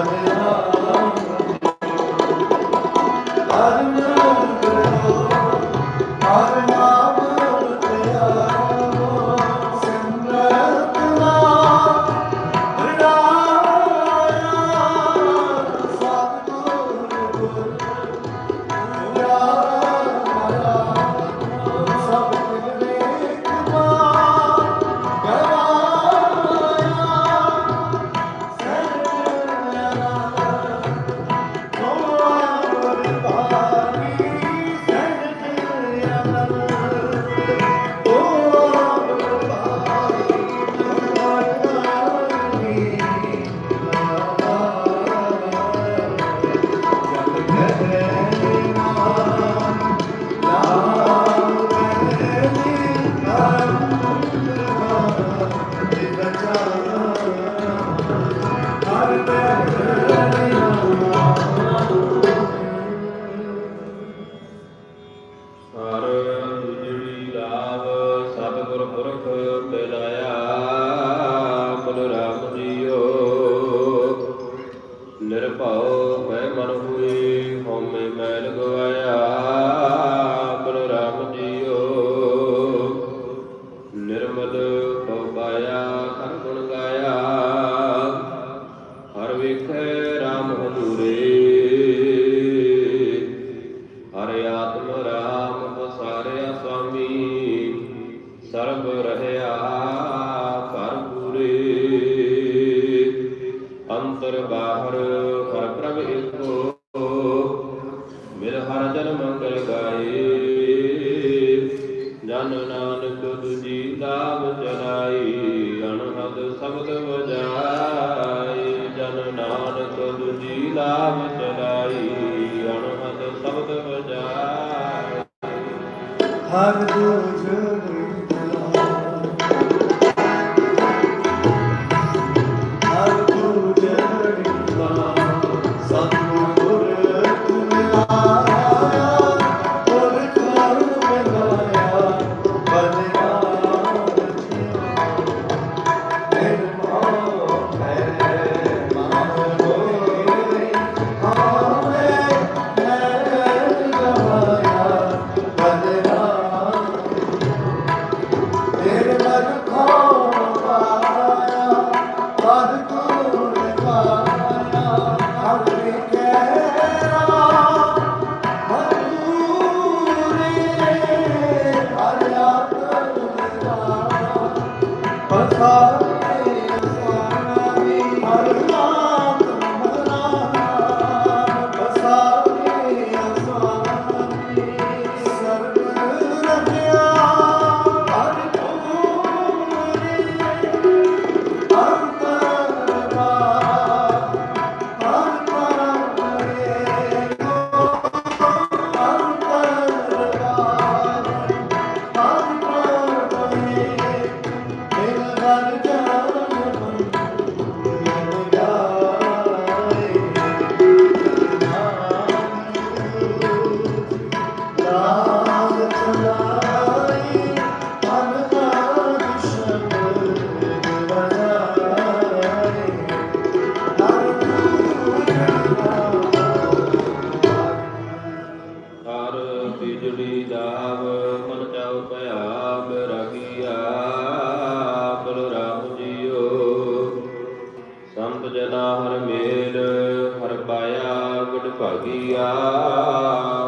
Allah ਬਾਹਰ ਹਰ ਪ੍ਰਭ ਇਕੋ। ਮਿਲ ਹਰ ਜਨ ਮੰਗਲ ਗਾਏ। ਜਨ ਨਾਨਕ ਤੁਜੀ ਨਾਮ ਚਲਾਈ ਅਣਹਦ ਸਬਦ ਵਜਾਈ ਜਨ ਨਾਨਕ ਤੁਜੀ ਨਾਮ ਚਲਾਈ ਅਣਹਦ ਸਬਦ ਵਜਾਈ ਹਰ ਦੂਜ البقيع